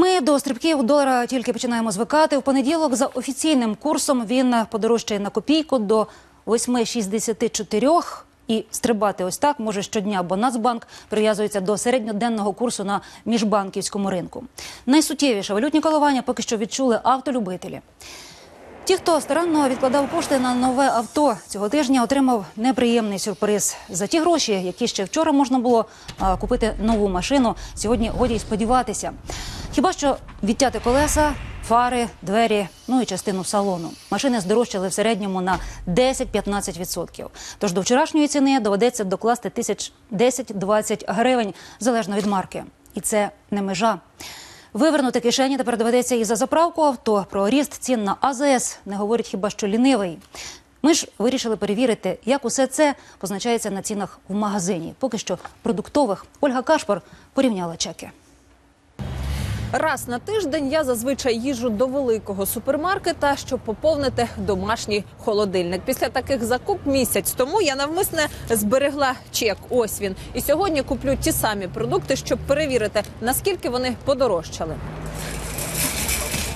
Ми до стрибків долара тільки починаємо звикати. В понеділок за офіційним курсом він подорожчає на копійку до 8,64 і стрибати ось так може щодня, бо Нацбанк прив'язується до середньоденного курсу на міжбанківському ринку. Найсуттєвіше валютні коливання поки що відчули автолюбителі. Ті, хто старанно відкладав кошти на нове авто, цього тижня отримав неприємний сюрприз. За ті гроші, які ще вчора можна було купити нову машину, сьогодні годі й сподіватися. Хіба що відтяти колеса, фари, двері, ну і частину салону. Машини здорожчали в середньому на 10-15%. Тож до вчорашньої ціни доведеться докласти тисяч 10-20 гривень залежно від марки. І це не межа. Вивернути кишені тепер доведеться і за заправку авто. Про ріст цін на АЗС не говорить хіба що лінивий. Ми ж вирішили перевірити, як усе це позначається на цінах в магазині. Поки що продуктових Ольга Кашпор порівняла чеки. Раз на тиждень я зазвичай їжджу до великого супермаркета, щоб поповнити домашній холодильник. Після таких закуп місяць тому я навмисне зберегла чек. Ось він. І сьогодні куплю ті самі продукти, щоб перевірити, наскільки вони подорожчали.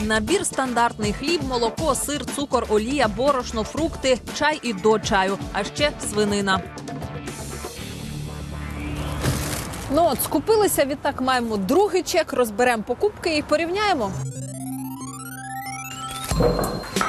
Набір стандартний хліб, молоко, сир, цукор, олія, борошно, фрукти, чай і до чаю, а ще свинина. Ну от скупилися, відтак маємо другий чек, розберемо покупки і порівняємо.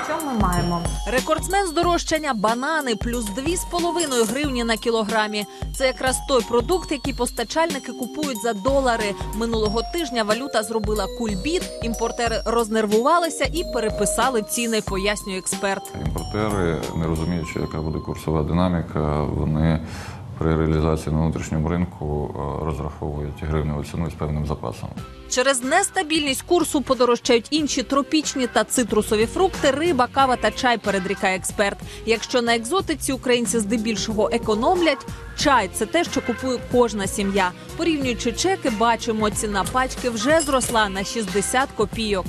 Що ми маємо? Рекордсмен здорожчання банани плюс 2,5 гривні на кілограмі. Це якраз той продукт, який постачальники купують за долари. Минулого тижня валюта зробила кульбіт, імпортери рознервувалися і переписали ціни, пояснює експерт. Імпортери, не розуміючи, яка буде курсова динаміка, вони при реалізації на внутрішньому ринку е, розраховують гривневу ціну з певним запасом. Через нестабільність курсу подорожчають інші тропічні та цитрусові фрукти, риба, кава та чай, передрікає експерт. Якщо на екзотиці українці здебільшого економлять, чай це те, що купує кожна сім'я. Порівнюючи чеки, бачимо, ціна пачки вже зросла на 60 копійок.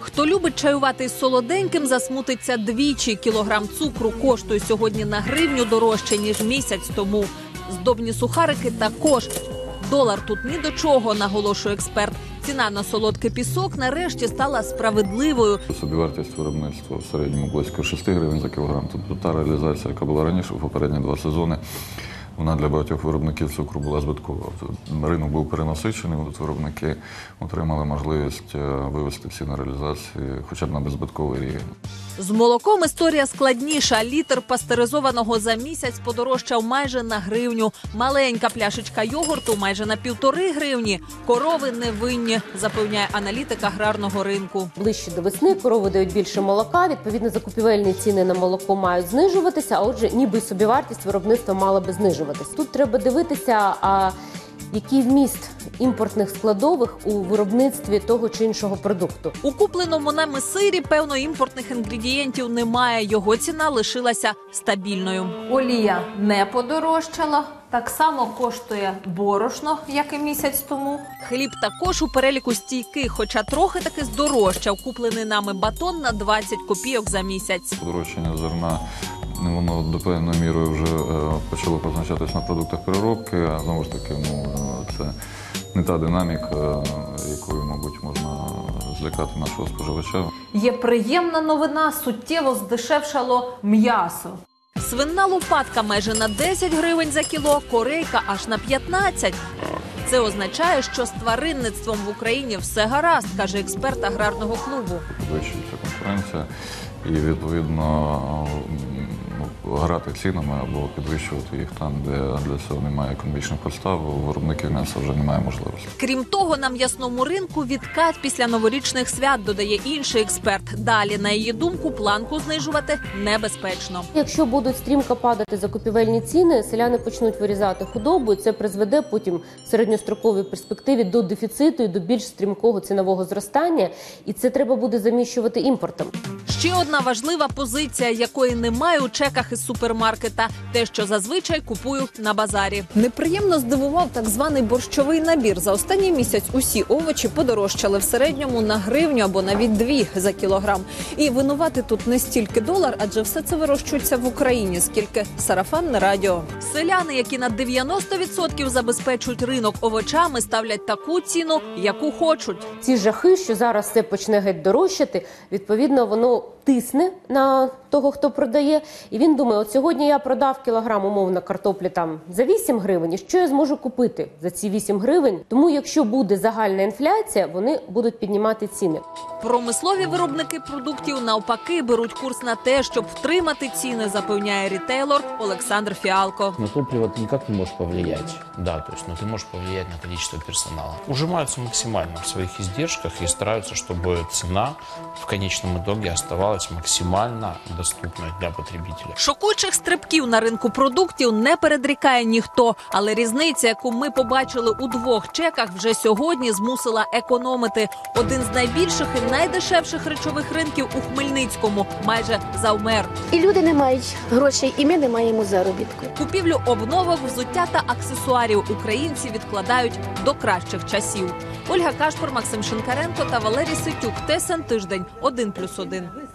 Хто любить чаювати із солоденьким, засмутиться двічі. Кілограм цукру коштує сьогодні на гривню дорожче ніж місяць тому. Здобні сухарики також. Долар тут ні до чого, наголошує експерт. Ціна на солодкий пісок нарешті стала справедливою. Собівартість виробництва в середньому близько 6 гривень за кілограм. Тобто та реалізація, яка була раніше в попередні два сезони, вона для багатьох виробників цукру була збиткова. Ринок був перенасичений, от виробники отримали можливість е, вивести ціни реалізації хоча б на беззбитковий рівень. З молоком історія складніша. Літр пастеризованого за місяць подорожчав майже на гривню. Маленька пляшечка йогурту майже на півтори гривні. Корови не винні, запевняє аналітик аграрного ринку. Ближче до весни корови дають більше молока. Відповідно, закупівельні ціни на молоко мають знижуватися. А отже, ніби собівартість виробництва мала би знижуватися. Тут треба дивитися, який вміст імпортних складових у виробництві того чи іншого продукту. У купленому нами сирі певно імпортних інгредієнтів немає. Його ціна лишилася стабільною. Олія не подорожчала. Так само коштує борошно, як і місяць тому. Хліб також у переліку стійкий, хоча трохи таки здорожчав. Куплений нами батон на 20 копійок за місяць. Подорожчання зерна воно до певної міри вже е, почало позначатись на продуктах переробки, а знову ж таки, ну е, це не та динаміка, е, якою, мабуть, можна злякати нашого споживача. Є приємна новина, суттєво здешевшало м'ясо. Свинна лопатка майже на 10 гривень за кіло, корейка аж на 15. Це означає, що з тваринництвом в Україні все гаразд, каже експерт аграрного клубу. Підвищується конкуренція і відповідно ну, грати цінами або підвищувати їх там, де для цього немає економічних підстав, у виробників м'яса вже немає можливості. Крім того, на м'ясному ринку відкат після новорічних свят додає інший експерт. Далі, на її думку, планку знижувати небезпечно. Якщо будуть стрімко падати закупівельні ціни, селяни почнуть вирізати худобу, і це призведе потім в середньостроковій перспективі до дефіциту і до більш стрімкого цінового зростання, і це треба буде заміщувати імпортом. Ще одна важлива позиція, якої немає у чеках і з супермаркета, те, що зазвичай купую на базарі. Неприємно здивував так званий борщовий набір. За останній місяць усі овочі подорожчали в середньому на гривню або навіть дві за кілограм. І винувати тут не стільки долар, адже все це вирощується в Україні, скільки сарафанне радіо. Селяни, які на 90% забезпечують ринок овочами, ставлять таку ціну, яку хочуть. ці жахи, що зараз все почне геть дорожчати, відповідно, воно тисне на того, хто продає. І він думає: от сьогодні я продав кілограм умовно картоплі там за 8 гривень. і Що я зможу купити за ці 8 гривень? Тому, якщо буде загальна інфляція, вони будуть піднімати ціни. Промислові виробники продуктів навпаки беруть курс на те, щоб втримати ціни, запевняє рітейлор Олександр Фіалко. На топливо ты никак не можешь повлиять. Да, то есть, но ты можешь повлиять на количество персонала. Ужимаются максимально в своих издержках и стараются, чтобы цена в конечном итоге оставалась максимально доступной для потребителя. Шокуючих стрибків на ринку продуктів не передрікає ніхто, але різниця, яку ми побачили у двох чеках, вже сьогодні змусила економити. Один з найбільших і найдешевших речових ринків у Хмельницькому майже завмер. І люди не мають грошей, і ми не маємо заробітку. Купівлю обновок, взуття та аксесуарів українці відкладають до кращих часів. Ольга Кашпор, Максим Шинкаренко та Валерій Ситюк. ТСН тиждень 1+,1.